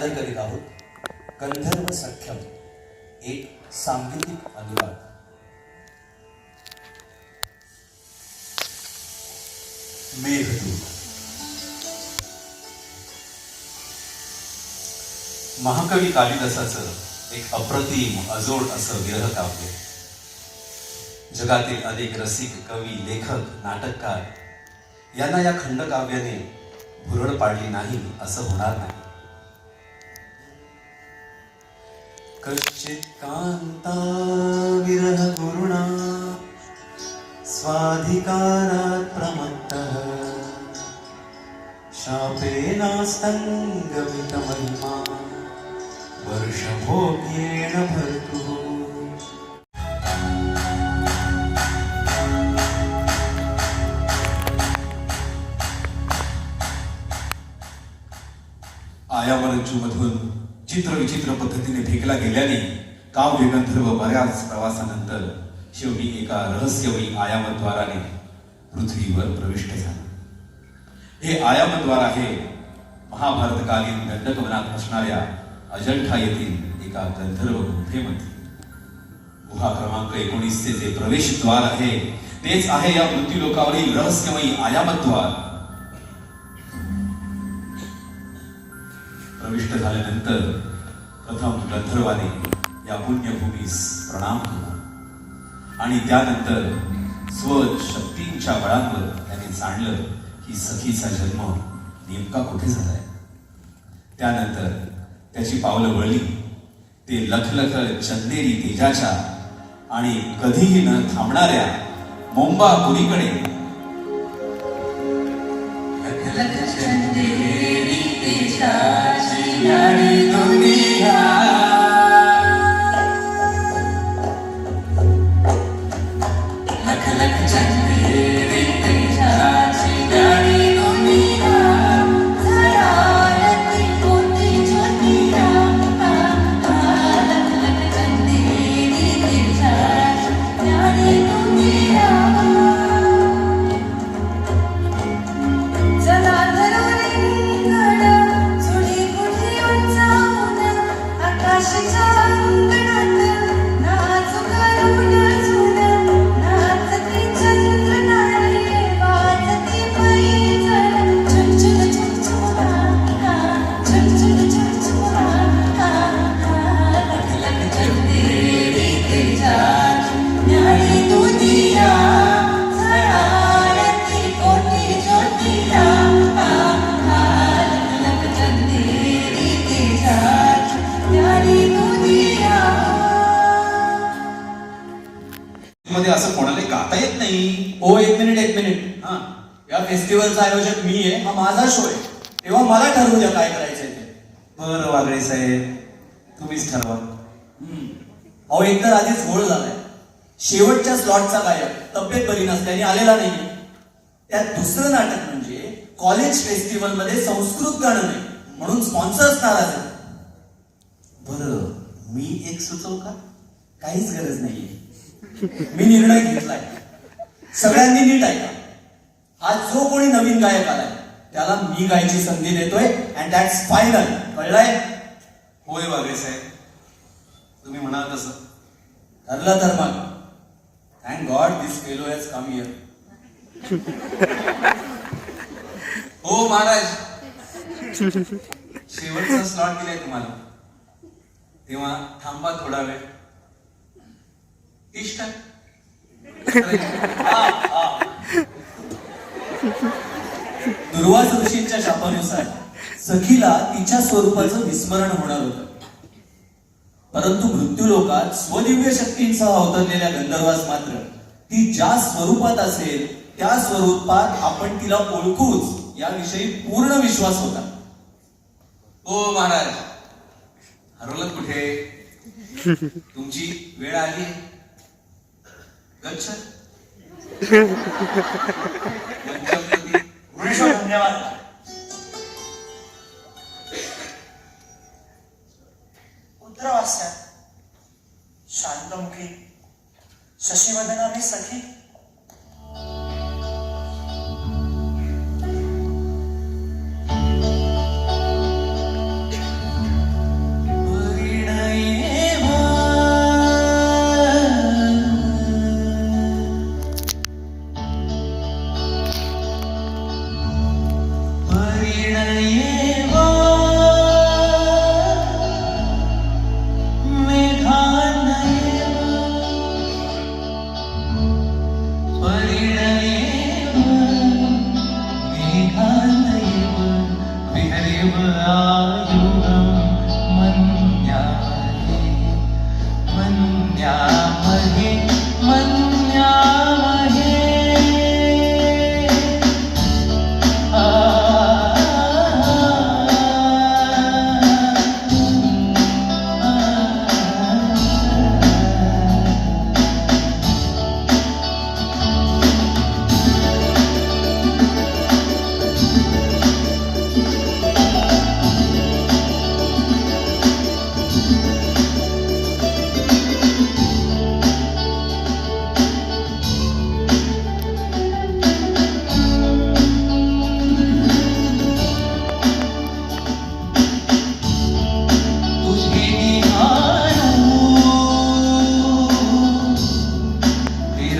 सादर करीत आहोत. गंधर्व सख्यम एक सांगीतिक अनुवाद मेघदूत. महाकवी कालिदासाचं एक अप्रतिम अजोड असं विरह काव्य जगातील अनेक रसिक कवी लेखक नाटककार यांना या खंडकाव्याने भुरळ पाडली नाही असं होणार नाही. कश्चित कांता विरह गुरुणा स्वाधिकारात् प्रमत्तः शापेनास्तङ्गमितमहिमा वर्षभोग्येण भर्तुः। चित्र विचित्र पद्धतीने फेकला गेल्याने काव्य गंधर्व बऱ्याच प्रवासानंतर शेवटी एका रहस्यमयी आयामद्वाराने पृथ्वीवर प्रविष्ट झाला. हे आयामद्वार आहे महाभारतकालीन दंडकवनात असणाऱ्या अजंठा येथील एका गंधर्व गुंफेमध्ये. गुहा क्रमांक एकोणीसचे जे प्रवेशद्वार आहे तेच आहे या मृत्यूलोकावरील रहस्यमयी आयामद्वार. प्रविष्ट झाल्यानंतर प्रथम गंधर्वाने या पुण्यभूमीस प्रणाम केला. आणि त्यानंतर स्वशक्तींच्या बळांवर त्याने जाणलं की सखीचा जन्म नेमका कुठे झालाय. त्यानंतर त्याची पावलं वळली. ते लखलख चंदेरी तेजाच्या आणि कधीही न थांबणाऱ्या मोंबापुरीकडे. तेजा. मध्ये असं कोणाला गाता येत नाही. ओ एक मिनिट एक मिनिट. हा. या फेस्टिवलचा आयोजक मी आहे हा माझा शो आहे. तेव्हा मला ठरवू द्या काय करायचंय ते. बरं वागळे साहेब. तुम्हीच ठरवा. अहो एकतर आधीच घोळ झालाय. शेवटच्या स्लॉटचा गायक तब्येत बरी नसल्याने आलेला नाही त्यात दुसरं नाटक म्हणजे कॉलेज फेस्टिवलमध्ये संस्कृत गाणं नाही म्हणून स्पॉन्सर्स नाराज बरं मी एक सुचवू का? काहीच गरज नाहीये. मी निर्णय घेतलाय. सगळ्यांनी नीट ऐका. आज जो कोणी नवीन गायक आलाय त्याला मी गायची संधी देतोय अँड दॅट्स फायनल कळलंय? होय वागळे साहेब. तुम्ही म्हणाल तसं. ठरलं तर मग. Thank God this fellow has come here हो महाराज. शेवटचा स्लॉट दिलाय तुम्हाला. तेव्हा थांबा थोडा वेळ. इष्ट दुर्वास ऋषींच्या शापानुसार सखीला तिच्या स्वरूपाचं विस्मरण होणार होतं. परंतु मृत्यू लोकात स्वदिव्य शक्तींसह अवतरलेल्या गंधर्वास मात्र ती ज्या स्वरूपात असेल त्या स्वरूपात आपण तिला ओळखूच याविषयी पूर्ण विश्वास होता. हो महाराज. हरवलं कुठे? तुमची वेळ आली. धन्यवाद उग्रवास्या शांतमुखी शशिवदनाने सखी।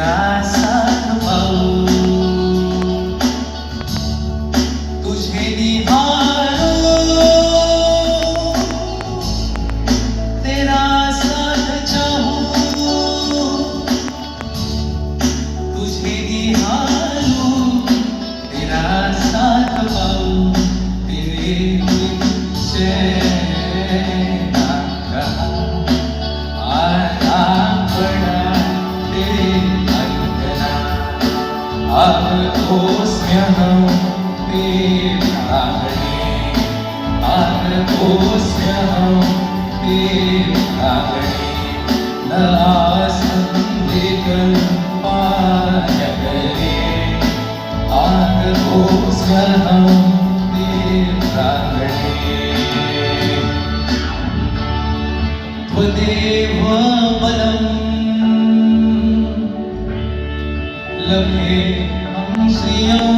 I ఓ స్నేహం ఓ స్నేహం ఓ స్నేహం त्वदेव बलम् लभे يوم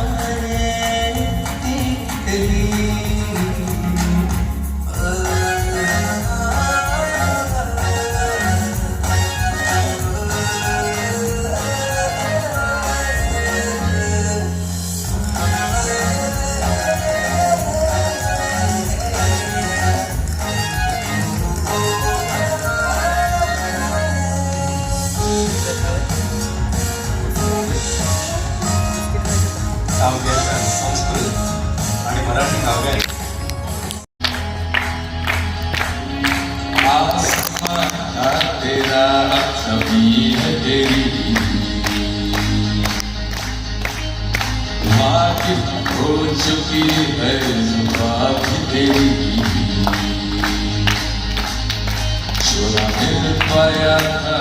पाया था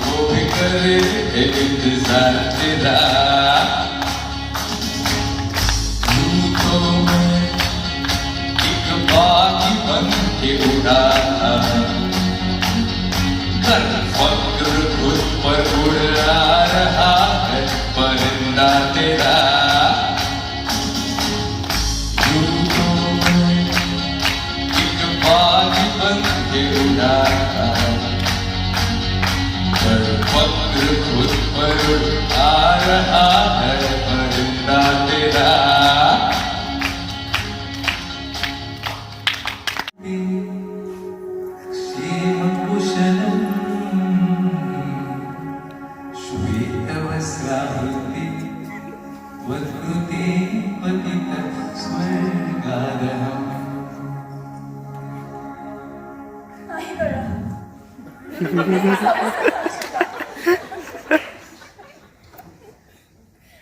वो भी करे इंतजार तेरा यूं तो मैं एक बागी बन के उड़ा कर फक्र खुद पर उड़ा uh,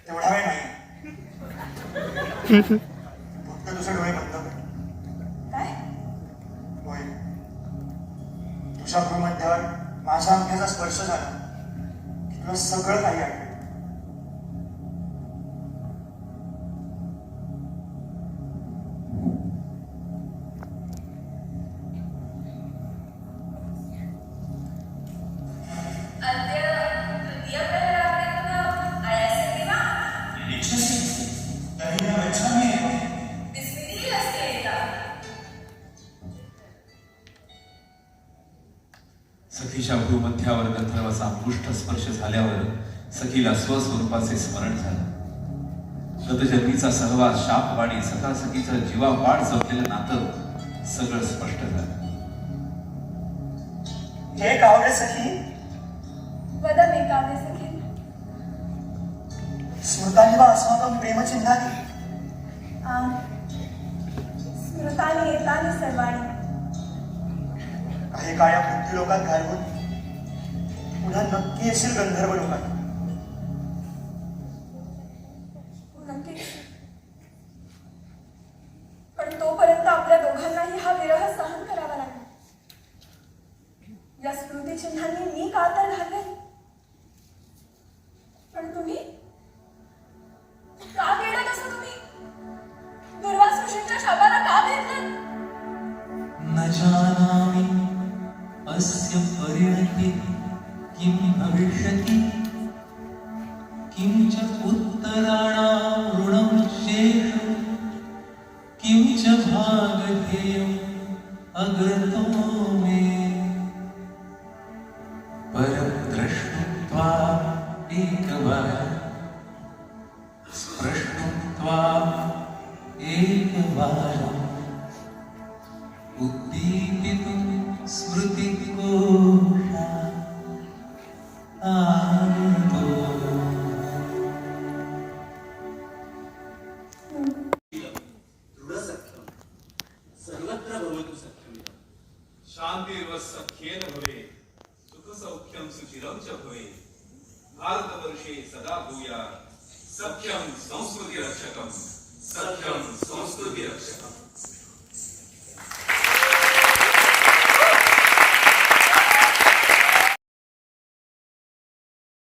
Now, what do सखीच्या भूमध्यावर गंधर्वाचा अंगुष्ठ स्पर्श झाल्यावर सखीला स्वस्वरूपाचे स्मरण झालं. गतजन्मीचा सहवास शापवाणी सखा सखीचं जीवापाड जपलेलं नातं सगळं स्पष्ट झालं. हे कावडे सखी. वद मे काव्य सखी. स्मृतानि वा अस्माकं प्रेमचिह्नानि आम स्मृतानि एतानि सर्वाणि काही काळ्या पृथ्वी लोकात घालवून पुन्हा नक्की येशील गंधर्व लोकात किं। भविष्यति